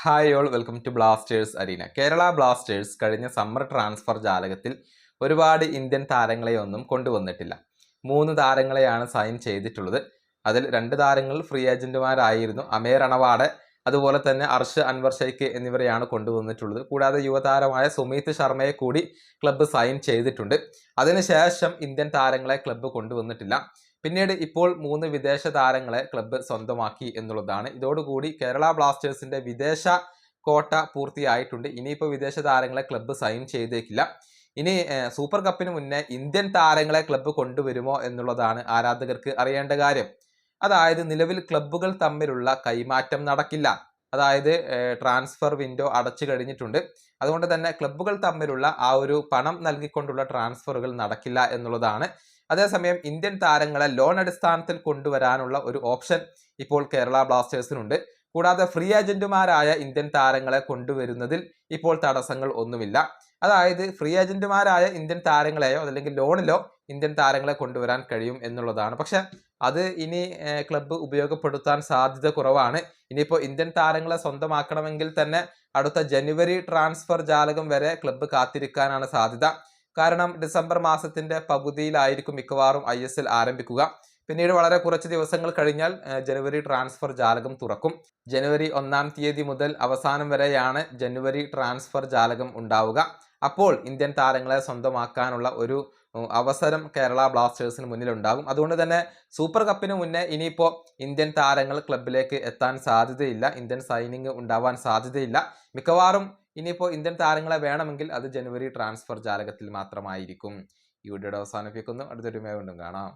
Hi all welcome to blasters arena Kerala blasters കഴിഞ്ഞ summer transfer ജാലകത്തിൽ ഒരുപാട് Indian താരങ്ങളെ ഒന്നും കൊണ്ടുവന്നിട്ടില്ല. മൂന്ന് താരങ്ങളെയാണ് സൈൻ ചെയ്തിട്ടുള്ളത്. അതിൽ രണ്ട് താരങ്ങൾ ഫ്രീ ഏജന്റുമാരായിരുന്നു അമേർ അണവാട് അതുപോലെ തന്നെ അർഷ് അൻവർ ഷെയ്ഖ് എന്നിവരെയാണ് കൊണ്ടുവന്നിട്ടുള്ളത്. കൂടാതെ യുവതാരമായ സുമീത് ശർമ്മയെ കൂടി ക്ലബ്ബ് സൈൻ ചെയ്തിട്ടുണ്ട്. അതിനുശേഷം ഇന്ത്യൻ താരങ്ങളെ ക്ലബ്ബ് കൊണ്ടുവന്നിട്ടില്ല. പിന്നീട് ഇപ്പോൾ മൂന്ന് വിദേശ താരങ്ങളെ ക്ലബ്ബ് സ്വന്തമാക്കി എന്നുള്ളതാണ്. ഇതോടുകൂടി കേരള ബ്ലാസ്റ്റേഴ്സിന്റെ വിദേശ കോട്ട പൂർത്തിയായിട്ടുണ്ട്. ഇനിയിപ്പോൾ വിദേശ താരങ്ങളെ ക്ലബ്ബ് സൈൻ ചെയ്തേക്കില്ല. ഇനി സൂപ്പർ കപ്പിന് മുന്നേ ഇന്ത്യൻ താരങ്ങളെ ക്ലബ്ബ് കൊണ്ടുവരുമോ എന്നുള്ളതാണ് ആരാധകർക്ക് അറിയേണ്ട കാര്യം. അതായത് നിലവിൽ ക്ലബ്ബുകൾ തമ്മിലുള്ള കൈമാറ്റം നടക്കില്ല. അതായത് ട്രാൻസ്ഫർ വിൻഡോ അടച്ചു കഴിഞ്ഞിട്ടുണ്ട്. അതുകൊണ്ട് തന്നെ ക്ലബ്ബുകൾ തമ്മിലുള്ള ആ ഒരു പണം നൽകിക്കൊണ്ടുള്ള ട്രാൻസ്ഫറുകൾ നടക്കില്ല എന്നുള്ളതാണ് അതേസമയം ഇന്ത്യൻ താരങ്ങളെ ലോൺ അടിസ്ഥാനത്തിൽ കൊണ്ടുവരാനുള്ള ഒരു ഓപ്ഷൻ ഇപ്പോൾ കേരള ബ്ലാസ്റ്റേഴ്സിനുണ്ട് കൂടാതെ ഫ്രീ ഏജന്റുമാരായ ഇന്ത്യൻ താരങ്ങളെ കൊണ്ടുവരുന്നതിൽ ഇപ്പോൾ തടസ്സങ്ങൾ ഒന്നുമില്ല. അതായത് ഫ്രീ ഏജന്റുമാരായ ഇന്ത്യൻ താരങ്ങളെയോ അല്ലെങ്കിൽ ലോണിലോ ഇന്ത്യൻ താരങ്ങളെ കൊണ്ടുവരാൻ കഴിയും എന്നുള്ളതാണ്. പക്ഷെ അത് ഇനി ക്ലബ്ബ് ഉപയോഗപ്പെടുത്താൻ സാധ്യത കുറവാണ്. ഇനിയിപ്പോൾ ഇന്ത്യൻ താരങ്ങളെ സ്വന്തമാക്കണമെങ്കിൽ തന്നെ അടുത്ത ജനുവരി ട്രാൻസ്ഫർ ജാലകം വരെ ക്ലബ്ബ് കാത്തിരിക്കാനാണ് സാധ്യത. കാരണം ഡിസംബർ മാസത്തിന്റെ പകുതിയിലായിരിക്കും മിക്കവാറും ഐ എസ് എൽ ആരംഭിക്കുക. പിന്നീട് വളരെ കുറച്ച് ദിവസങ്ങൾ കഴിഞ്ഞാൽ ജനുവരി ട്രാൻസ്ഫർ ജാലകം തുറക്കും. ജനുവരി ഒന്നാം തീയതി മുതൽ അവസാനം വരെയാണ് ജനുവരി ട്രാൻസ്ഫർ ജാലകം ഉണ്ടാവുക. അപ്പോൾ ഇന്ത്യൻ താരങ്ങളെ സ്വന്തമാക്കാനുള്ള ഒരു അവസരം കേരള ബ്ലാസ്റ്റേഴ്സിന് മുന്നിലുണ്ടാകും. അതുകൊണ്ട് തന്നെ സൂപ്പർ കപ്പിന് മുന്നേ ഇനിയിപ്പോൾ ഇന്ത്യൻ താരങ്ങൾ ക്ലബിലേക്ക് എത്താൻ സാധ്യതയില്ല. ഇന്ത്യൻ സൈനിങ് ഉണ്ടാവാൻ സാധ്യതയില്ല. മിക്കവാറും ഇനിയിപ്പോൾ ഇന്ത്യൻ താരങ്ങളെ വേണമെങ്കിൽ അത് ജനുവരി ട്രാൻസ്ഫർ ജാലകത്തിൽ മാത്രമായിരിക്കും. ഈ വീഡിയോയുടെ അവസാനിപ്പിക്കുന്നു. അടുത്തൊരു വീണ്ടും കാണാം.